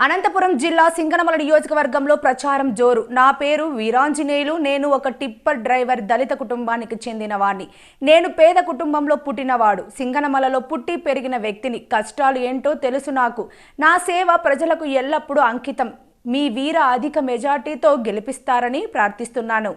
అనంతపురం జిల్లా సింగనమల నియోజకవర్గంలో ప్రచారం జోరు. నా పేరు వీరాంజనేయులు. నేను ఒక టిప్పర్ డ్రైవర్. దళిత కుటుంబానికి చెందినవాణ్ణి. నేను పేద కుటుంబంలో పుట్టినవాడు. సింగనమలలో పుట్టి పెరిగిన వ్యక్తిని. కష్టాలు ఏంటో తెలుసు నాకు. నా సేవ ప్రజలకు ఎల్లప్పుడూ అంకితం. మీ వీర అధిక మెజార్టీతో గెలిపిస్తారని ప్రార్థిస్తున్నాను.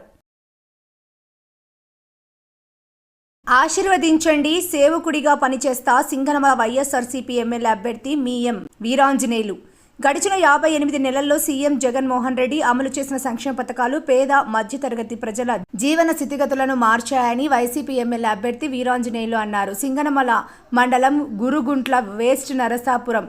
ఆశీర్వదించండి. సేవకుడిగా పనిచేస్తా సింగనమల వైఎస్ఆర్సీపీ ఎమ్మెల్యే అభ్యర్థి మీ ఎం. వీరాంజనేయులు. గడిచిన యాభై ఎనిమిది నెలల్లో సీఎం జగన్మోహన్ రెడ్డి అమలు చేసిన సంక్షేమ పథకాలు పేద మధ్యతరగతి ప్రజల జీవన స్థితిగతులను మార్చాయని వైసీపీ ఎమ్మెల్యే అభ్యర్థి వీరాంజనేయులు అన్నారు. సింగనమల మండలం గురుగుంట్ల వేస్ట్ నరసాపురం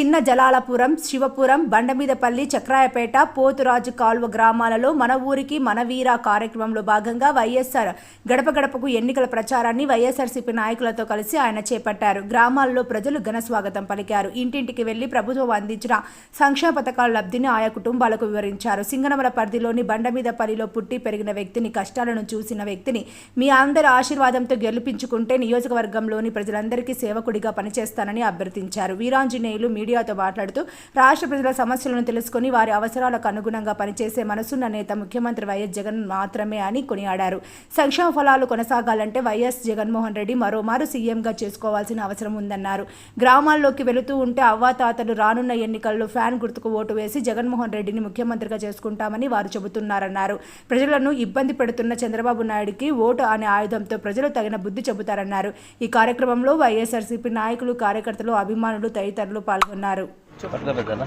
చిన్న జలాలపురం శివపురం బండమీదపల్లి చక్రాయపేట పోతురాజు కాల్వ గ్రామాలలో మన ఊరికి మన వీర కార్యక్రమంలో భాగంగా వైఎస్ఆర్ గడప గడపకు ఎన్నికల ప్రచారాన్ని వైఎస్ఆర్సీపీ నాయకులతో కలిసి ఆయన చేపట్టారు. గ్రామాల్లో ప్రజలు ఘన స్వాగతం పలికారు. ఇంటింటికి వెళ్ళి ప్రభుత్వం అందించిన సంక్షేమ పథకాల లబ్ధిని ఆయా కుటుంబాలకు వివరించారు. సింగనమల పరిధిలోని బండమీదపల్లిలో పుట్టి పెరిగిన వ్యక్తిని కష్టాలను చూసిన వ్యక్తిని మీ అందరి ఆశీర్వాదంతో గెలిపించుకుంటే నియోజకవర్గంలోని ప్రజలందరికీ సేవకుడిగా పనిచేస్తానని అభ్యర్థించారు. వీరాంజనేయులు మీడియా మీడియాతో మాట్లాడుతూ రాష్ట్ర ప్రజల సమస్యలను తెలుసుకుని వారి అవసరాలకు అనుగుణంగా పనిచేసే మనసున్న నేత ముఖ్యమంత్రి వైఎస్ జగన్ మాత్రమే అని కొనియాడారు. సంక్షేమ ఫలాలు కొనసాగాలంటే వైఎస్ జగన్మోహన్ రెడ్డి మరోమారు సీఎంగా చేసుకోవాల్సిన అవసరం ఉందన్నారు. గ్రామాల్లోకి వెళుతూ ఉంటే అవ్వాతాతలు రానున్న ఎన్నికల్లో ఫ్యాన్ గుర్తుకు ఓటు వేసి జగన్మోహన్ రెడ్డిని ముఖ్యమంత్రిగా చేసుకుంటామని వారు చెబుతున్నారన్నారు. ప్రజలను ఇబ్బంది పెడుతున్న చంద్రబాబు నాయుడికి ఓటు అనే ఆయుధంతో ప్రజలు తగిన బుద్ధి చెబుతారన్నారు. ఈ కార్యక్రమంలో వైఎస్ఆర్సీపీ నాయకులు కార్యకర్తలు అభిమానులు తదితరులు పాల్గొన్నారు. పెద్దనా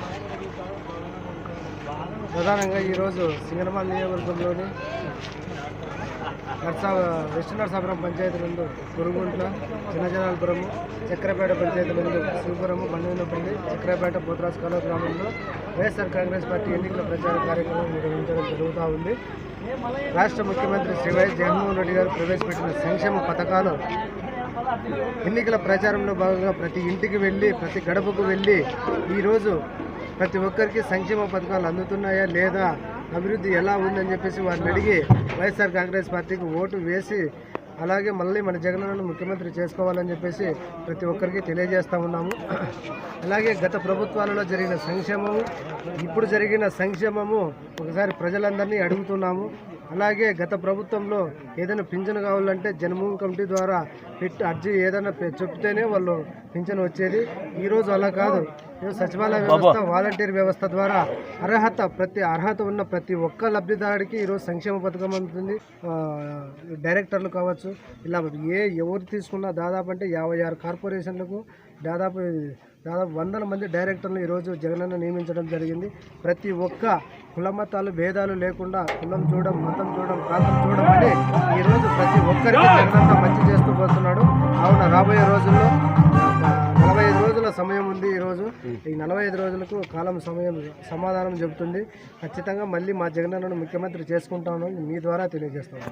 ప్రధానంగా ఈరోజు సింగనమాల నియోజకవర్గంలోని నర్సా వెస్ట్ నర్సాపురం పంచాయతీ నుండి గురుగుంట్ల చిన్నజనాలపురము చక్రపేట పంచాయతీ నుండి శివపురము బండినపల్లి చక్రపేట పోతరాజు కాలువ గ్రామంలో వైఎస్ఆర్ కాంగ్రెస్ పార్టీ ఎన్నికల ప్రచార కార్యక్రమం నిర్వహించడం జరుగుతూ ఉంది. రాష్ట్ర ముఖ్యమంత్రి శ్రీ వైఎస్ జగన్మోహన్ రెడ్డి గారు ప్రవేశపెట్టిన సంక్షేమ పథకాలు ఎన్నికల ప్రచారంలో భాగంగా ప్రతి ఇంటికి వెళ్ళి ప్రతి గడపకు వెళ్ళి ఈరోజు ప్రతి ఒక్కరికి సంక్షేమ పథకాలు అందుతున్నాయా లేదా? అభివృద్ధి ఎలా ఉందని చెప్పేసి వారిని అడిగి వైఎస్ఆర్ కాంగ్రెస్ పార్టీకి ఓటు వేసి అలాగే మళ్ళీ మన జగనన్నను ముఖ్యమంత్రి చేసుకోవాలని చెప్పేసి ప్రతి ఒక్కరికి తెలియజేస్తా ఉన్నాము. అలాగే గత ప్రభుత్వాలలో జరిగిన సంక్షేమము ఇప్పుడు జరిగిన సంక్షేమము ఒకసారి ప్రజలందరినీ అడుగుతున్నాము. అలాగే గత ప్రభుత్వంలో ఏదైనా పింఛను కావాలంటే జన్మభూమి కమిటీ ద్వారా పెట్టి అర్జీ ఏదైనా చెప్తేనే వాళ్ళు పింఛను వచ్చేది. ఈరోజు అలా కాదు. సచివాలయ వ్యవస్థ వాలంటీర్ వ్యవస్థ ద్వారా అర్హత ప్రతి అర్హత ఉన్న ప్రతి ఒక్క లబ్ధిదారుడికి ఈరోజు సంక్షేమ పథకం అందుతుంది. డైరెక్టర్లు కావచ్చు ఇలా ఏ ఎవరు తీసుకున్నా దాదాపు అంటే యాభై ఆరు కార్పొరేషన్లకు దాదాపు దాదాపు వందల మంది డైరెక్టర్లు ఈరోజు జగనన్న నియమించడం జరిగింది. ప్రతి ఒక్క కుల మతాలు భేదాలు లేకుండా కులం చూడడం మతం చూడడం ప్రాంతం చూడడం అని ఈరోజు ప్రతి ఒక్కరికి జగనన్న మంచి చేస్తూ పోతున్నాడు. కావున రాబోయే రోజుల్లో సమయం ఉంది ఈరోజు. ఈ నలభై ఐదు రోజులకు కాలం సమయం సమాధానం చెబుతుంది. ఖచ్చితంగా మళ్ళీ మా జగనన్నను ముఖ్యమంత్రి చేసుకుంటామని మీ ద్వారా తెలియజేస్తాను